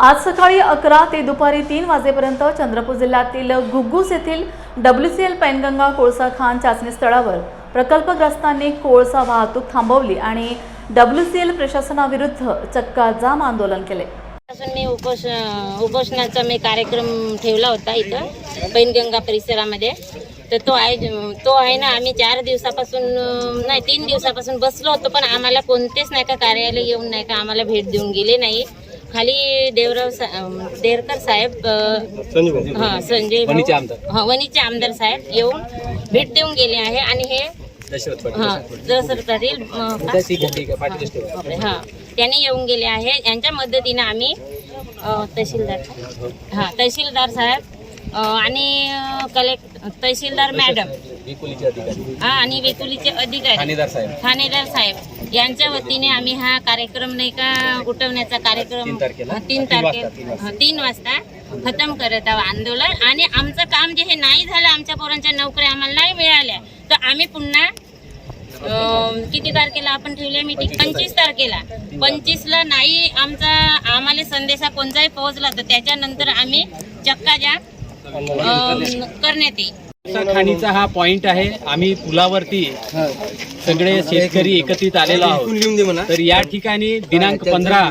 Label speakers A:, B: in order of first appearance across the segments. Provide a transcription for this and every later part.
A: आज सकाळी अकरा ते दुपारी तीन वाजेपर्यंत चंद्रपूर जिल्ह्यातील घुग्गुस येथील डब्ल्यू सी एल पैनगंगा कोळसा खान चाचणी स्थळावर प्रकल्पग्रस्तांनी कोळसा वाहतूक थांबवली आणि डब्ल्यू सी एल प्रशासनाविरुद्ध चक्का जाम आंदोलन केले.
B: मी उपोष उपोषणाचा मी कार्यक्रम ठेवला होता इथं पैनगंगा परिसरामध्ये. तर तो आहे तो आहे ना आम्ही चार दिवसापासून नाही तीन दिवसापासून बसलो होतो पण आम्हाला कोणतेच नाही का कार्यालय येऊन नाही का आम्हाला भेट देऊन गेले नाही. खाली देवराव सा देरकर साहेब अं, हा संजय भाऊ-
C: वणीचे आमदार.
B: हा वणीचे आमदार साहेब येऊन भेट देऊन गेले आहे आणि हे
C: दशरथ
B: हा दसर पाटील अं, का?
C: ठीक आहे ठीक आहे पाटील स्टेशन.
B: बापरे, हा त्यांनी येऊन गेले आहे यांच्या मदतीने आम्ही अ, तहसीलदार हा तहसीलदार साहेब आणि कलेक्ट तहसीलदार मॅडम हा आणि वेकुलीचे अधिकारी.
C: ठाणेदार साहेब.
B: यांच्या वतीने आम्ही हा कार्यक्रम नाही का उठवण्याचा कार्यक्रम
C: तीन तारखेला?
B: तीन
C: वाजता,
B: तारखे
C: तीन वाजता.
B: तीन वाजता खतम करत आहोत आंदोलन. आणि आमचं काम जे हे नाही झालं आमच्या पोरांच्या नोकऱ्या आम्हाला नाही मिळाल्या तर आम्ही पुन्हा किती तारखेला आपण ठेवली मीटिंग पंचवीस तारखेला. पंचवीसला नाही आमचा आम्हाला संदेशा कोणताही पोहोचला तर त्याच्यानंतर आम्ही चक्का जाम करण्यात येईल.
D: खाणीचा हा पॉइंट आहे. आम्ही पुलावरती सगळे शेतकरी एकत्रित आलेलो आहोत. तर या ठिकाणी दिनांक पंधरा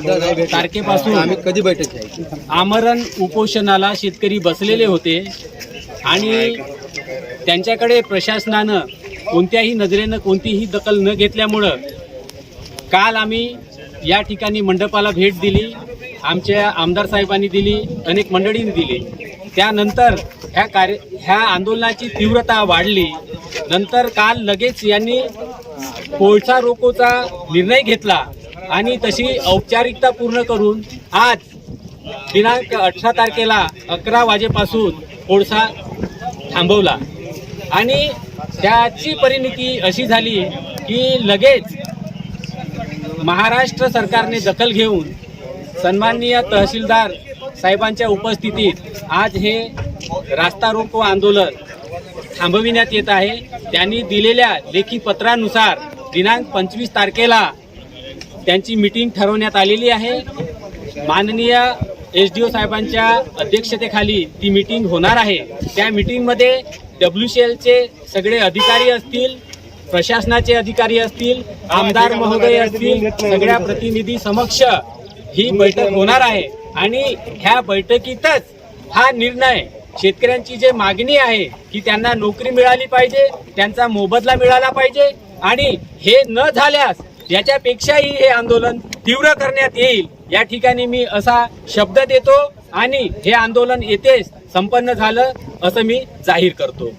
D: तारखेपासून
C: आम्ही कधी बैठक
D: आमरण उपोषणाला शेतकरी बसलेले होते. आणि त्यांच्याकडे प्रशासनानं कोणत्याही नजरेनं कोणतीही दखल न घेतल्यामुळं काल आम्ही या ठिकाणी मंडपाला भेट दिली. आमच्या आमदार साहेबांनी दिली अनेक मंडळींनी दिली. त्यानंतर ह्या कार्य ह्या आंदोलनाची तीव्रता वाढली. नंतर काल लगेच यांनी कोळसा रोकोचा निर्णय घेतला आणि तशी औपचारिकता पूर्ण करून आज दिनांक अठरा तारखेला अकरा वाजेपासून कोळसा थांबवला. आणि त्याची परिणिती अशी झाली की लगेच महाराष्ट्र सरकारने दखल घेऊन सन्माननीय तहसीलदार साहेबांच्या उपस्थितीत आज हे रास्ता रोको आंदोलन थांबविण्यात येत आहे. त्यांनी दिलेल्या लेखी पत्रानुसार दिनांक पंचवीस तारखेला त्यांची मीटिंग ठरवण्यात आलेली आहे. माननीय एस डी ओ साहेबांच्या अध्यक्षतेखाली ती मीटिंग होणार आहे. त्या मीटिंगमध्ये डब्ल्यू सी एलचे सगळे अधिकारी असतील प्रशासनाचे अधिकारी असतील आमदार महोदय असतील सगळ्या प्रतिनिधी समक्ष ही बैठक होणार आहे. आणि ह्या बैठकीतच हा निर्णय शेतकऱ्यांची जे मागणी आहे की त्यांना नोकरी मिळाली पाहिजे त्यांचा मोबदला मिळाला पाहिजे आणि हे न झाल्यास याच्यापेक्षाही हे आंदोलन तीव्र करण्यात येईल. या ठिकाणी मी असा शब्द देतो आणि हे आंदोलन येथेच संपन्न झालं असं मी जाहीर करतो.